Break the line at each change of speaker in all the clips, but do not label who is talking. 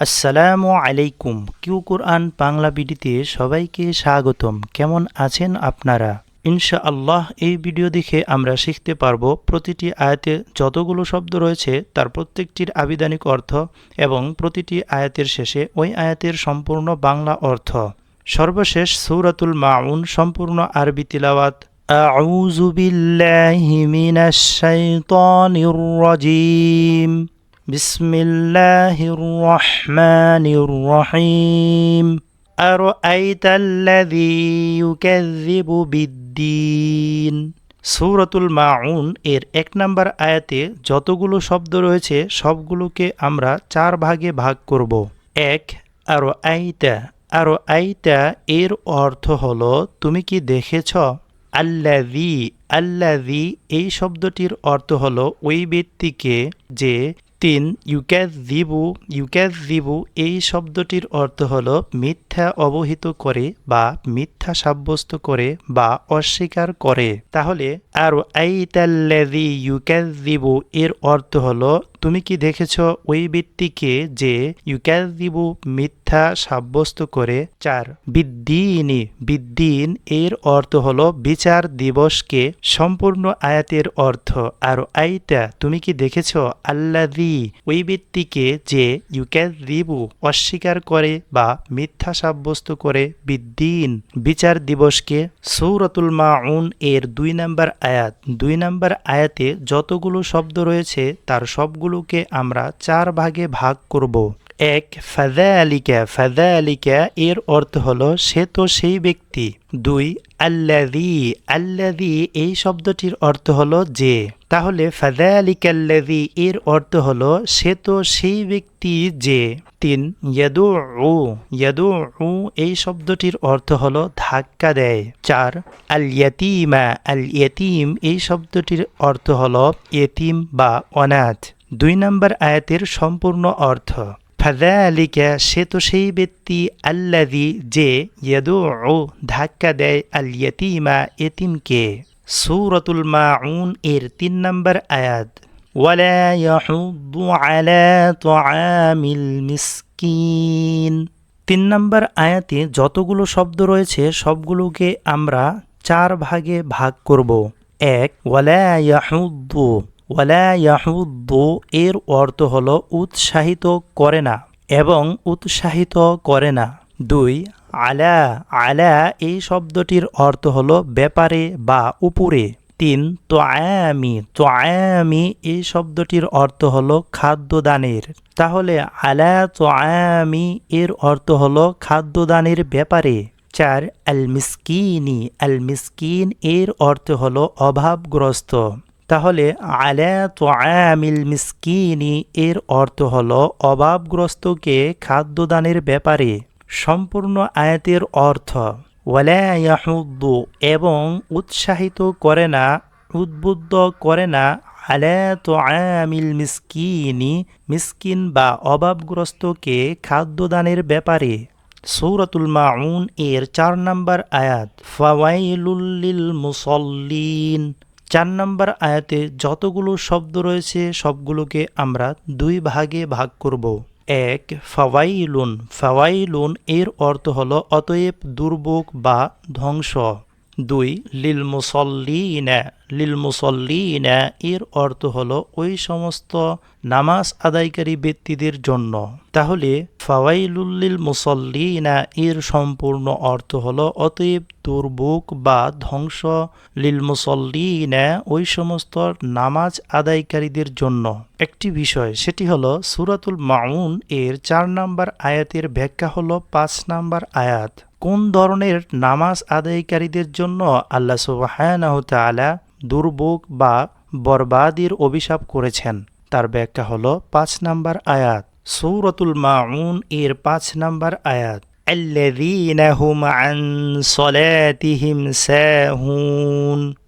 আসসালামু আলাইকুম কিউ কোরআন বাংলা বিডিতে সবাইকে স্বাগতম কেমন আছেন আপনারা ইনশা আল্লাহ এই ভিডিও দেখে আমরা শিখতে পারবো প্রতিটি আয়াতে যতগুলো শব্দ রয়েছে তার প্রত্যেকটির আবিধানিক অর্থ এবং প্রতিটি আয়াতের শেষে ওই আয়াতের সম্পূর্ণ বাংলা অর্থ সর্বশেষ সৌরাতুল মাউন সম্পূর্ণ আরবি তিলাওয়াত أعوذ بالله من الشيطان الرجيم بسم الله الرحمن الرحيم أرأيت الذي يكذب بالدين সৌরাতুল মাউন এর এক নম্বর আয়াতে যতগুলো শব্দ রয়েছে সবগুলোকে আমরা চার ভাগে ভাগ করব এক আরো আইতা আরো আইতা এর অর্থ হলো তুমি কি দেখেছ আল্লাভি আল্লাভি এই শব্দটির অর্থ হলো ওই ব্যক্তিকে যে তিন ইউক্যাজ দিবু ইউক্যাজ দিবু এই শব্দটির অর্থ হল মিথ্যা অবহিত করে বা মিথ্যা সাব্যস্ত করে বা অস্বীকার করে। তাহলে আর আইতাল্লাদি ইউক্যাজ দিবু এর অর্থ হলো তুমি কি দেখেছ ওই ব্যক্তিকে যে ইউক্যাজ দিবু মিথ্যা সাব্যস্ত করে? চার, বিদ্দিনী, বিদ্দিন এর অর্থ হল বিচার দিবসকে সম্পূর্ণ আয়াতের অর্থ। আর আইতা, তুমি কি দেখেছ? আল্লাদি ওই ব্যক্তিকে যে ইউক্যাজ দিবু অস্বীকার করে বা মিথ্যা সাব্যস্ত করে বিদ্দিন বিচার দিবসকে? সৌরতুল মাউন এর দুই নাম্বার আয়াত। দুই নাম্বার আয়াতে যতগুলো শব্দ রয়েছে, তার সবগুলোকে আমরা চার ভাগে ভাগ করব। এক ফাদা আলিকা ফাদা আলিকা এর অর্থ হলো সে তো সেই ব্যক্তি। দুই আল্লাদি আল্লাদি এই শব্দটির অর্থ হলো যে। তাহলে ফাদা আলিকাল্লাদি এর অর্থ হলো সে তো সেই ব্যক্তি যে। তিন ইয়াদু উ ইয়াদু উ এই শব্দটির অর্থ হলো ধাক্কা দেয়। চার আল ইয়াতিমা আল ইয়াতিম এই শব্দটির অর্থ হলো এতিম বা অনাথ। দুই নম্বর আয়াতের সম্পূর্ণ অর্থ ফাদালিকা সে তো সেই ব্যক্তি আল্লাদি যে ইয়াদু ও ধাক্কা দেয় আল ইয়াতিমা এতিমকে। সৌরতুল মাউন এর তিন নম্বর আয়াত তিন নম্বর আয়াতে যতগুলো শব্দ রয়েছে, সবগুলোকে আমরা চার ভাগে ভাগ করব। এক, ওয়ালা ইয়াহুদ্দু ওয়ালা ইয়াহুদ্দু, এর অর্থ হল উৎসাহিত করে না এবং উৎসাহিত করে না। দুই, আলা আলা এই শব্দটির অর্থ হল ব্যাপারে বা উপরে। তিন তো আয়ামি তো আয়ামি এই শব্দটির অর্থ হলো খাদ্যদানের। তাহলে আলা তো আয়ামি এর অর্থ হলো খাদ্যদানের ব্যাপারে। চার, আল মিসকিনি, আল মিসকিন এর অর্থ হল অভাবগ্রস্ত। তাহলে আলা তো আমিল মিসকিনি এর অর্থ হল অভাবগ্রস্তকে খাদ্যদানের ব্যাপারে সম্পূর্ণ আয়াতের অর্থ। ওয়ালায়াহুদ্দু এবং উৎসাহিত করে না, উদ্বুদ্ধ করে না আলা তো আমিল মিসকিনি, মিসকিন বা অভাবগ্রস্তকে খাদ্যদানের ব্যাপারে। সৌরাতুল মাউন এর চার নম্বর আয়াত ফাওয়াইলুল্লিল মুসল্লিন। চার নম্বর আয়াতে যতগুলো শব্দ রয়েছে, সবগুলোকে আমরা দুই ভাগে ভাগ করব। এক, ফাওয়াইলুন। ফাওয়াইলুন এর অর্থ হলো অতএব দুর্ভোগ বা ধ্বংস। দুই, লিল মুসল্লিনা। লিল মুসল্লিনা এর অর্থ হলো ওই সমস্ত নামাজ আদায়কারী ব্যক্তিদের জন্য। তাহলে ফাওয়াইলুল্লিল মুসল্লিনা এর সম্পূর্ণ অর্থ হলো অতএব দুর্ভোগ বা ধ্বংস লিল মুসল্লিনা ওই সমস্ত নামাজ আদায়কারীদের জন্য। একটি বিষয়, সেটি হলো সুরাতুল মাউন, এর চার নাম্বার আয়াতের ব্যাখ্যা হলো পাঁচ নাম্বার আয়াত। কোন ধরনের নামাজ আদায়কারীদের জন্য আল্লাহ তালা দুর্ভোগ বা বরবাদির অভিশাপ করেছেন। তার ব্যাখ্যা হল পাঁচ নাম্বার আয়াত। সৌরতুল মাউন এর পাঁচ নাম্বার আয়াত।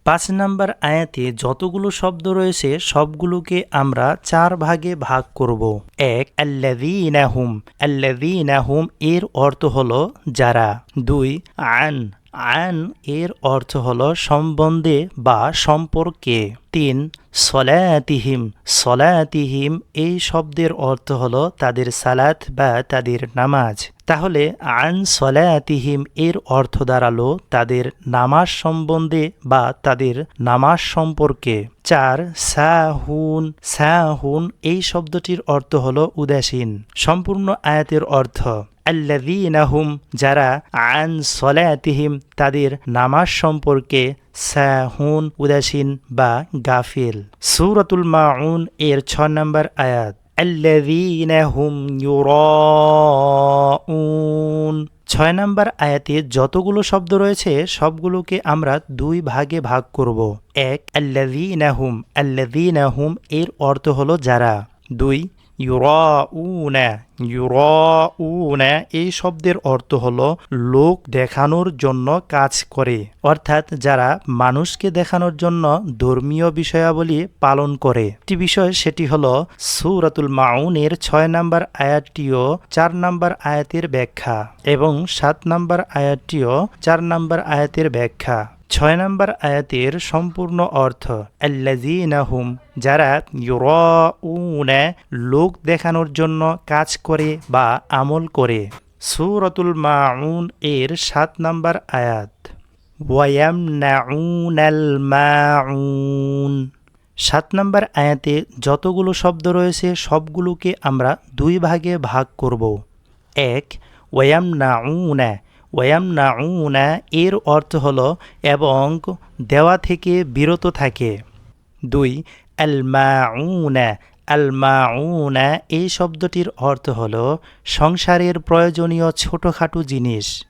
পাঁচ নাম্বার আয়াতে যতগুলো শব্দ রয়েছে, সবগুলোকে আমরা চার ভাগে ভাগ করব। এক আল্লাহম আল্লাহম এর অর্থ হল যারা। দুই, আন আন এর অর্থ হল সম্বন্ধে বা সম্পর্কে। তিন সলাতিহিম সলাতিহিম এই শব্দের অর্থ হল তাদের সালাত বা তাদের নামাজ। তাহলে আন সলায়াতিহিম এর অর্থ দাঁড়াল তাদের নামাজ সম্বন্ধে বা তাদের নামাজ সম্পর্কে। চার, সাহুন। সাহুন এই শব্দটির অর্থ হল উদাসীন। সম্পূর্ণ আয়াতের অর্থ আল্লাদিনাহুম যারা আন সলাতিহিম, তাদের নামাজ সম্পর্কে সাহুন, উদাসীন বা গাফিল। সুরতুল মাউন এর ছ নম্বর আয়াত। আল্লাদিনাহুম ছয় নম্বর আয়াতে যতগুলো শব্দ রয়েছে, সবগুলোকে আমরা দুই ভাগে ভাগ করব। এক আল্লাদিনাহুম আল্লাদিনাহুম এর অর্থ হলো যারা। দুই ইউরাউনা ইউরাউনা, এই শব্দের অর্থ হল লোক দেখানোর জন্য কাজ করে। অর্থাৎ যারা মানুষকে দেখানোর জন্য ধর্মীয় বিষয়াবলী পালন করে। একটি বিষয় সেটি হল সুরাতুল মাউনের ছয় নম্বর আয়াতটিও চার নম্বর আয়াতের ব্যাখ্যা এবং সাত নম্বর আয়াতটিও চার নম্বর আয়াতের ব্যাখ্যা। ছয় নম্বর আয়াতের সম্পূর্ণ অর্থ আল্লাজিনাহুম যারা ইউরাউনা, লোক দেখানোর জন্য কাজ করে বা আমল করে। সুরতুল মাউন এর সাত নম্বর আয়াত, ওয়ায়ামনাউনাল মাউন। সাত নম্বর আয়াতে যতগুলো শব্দ রয়েছে, সবগুলোকে আমরা দুই ভাগে ভাগ করব। এক ওয়ায়ামনাউনা ওয়ায়ামনাউনা এর অর্থ হল এবং দেওয়া থেকে বিরত থাকে। দুই, আলমাউনা আলমাউনা এই শব্দটির অর্থ হল সংসারের প্রয়োজনীয় ছোটোখাটো জিনিস,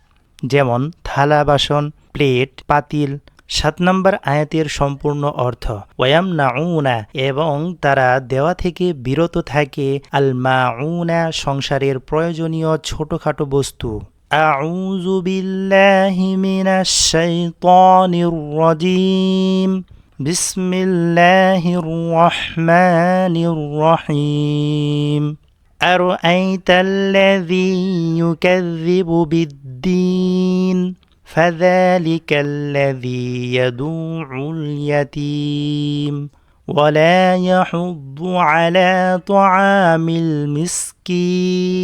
যেমন থালা বাসন, প্লেট, পাতিল। সাত নম্বর আয়াতের সম্পূর্ণ অর্থ ওয়াম নাউনা এবং তারা দেওয়া থেকে বিরত থাকে আলমাউনা, সংসারের প্রয়োজনীয় ছোটোখাটো বস্তু। أعوذ بالله من الشيطان الرجيم. بسم الله الرحمن الرحيم. أرأيت الذي يكذب بالدين؟ فذلك الذي يدوع اليتيم. ولا يحض على طعام المسكين.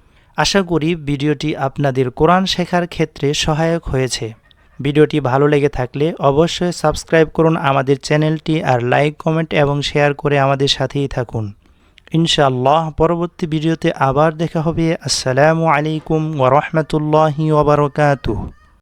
আশা করি ভিডিওটি আপনাদের কোরআন শেখার ক্ষেত্রে সহায়ক হয়েছে। ভিডিওটি ভালো লেগে থাকলে অবশ্যই সাবস্ক্রাইব করুন আমাদের চ্যানেলটি আর লাইক, কমেন্ট এবং শেয়ার করে আমাদের সাথেই থাকুন। ইনশাআল্লাহ পরবর্তী ভিডিওতে আবার দেখা হবে। আসসালামু আলাইকুম ওরহমতুল্লাহি ওবরকাতুহ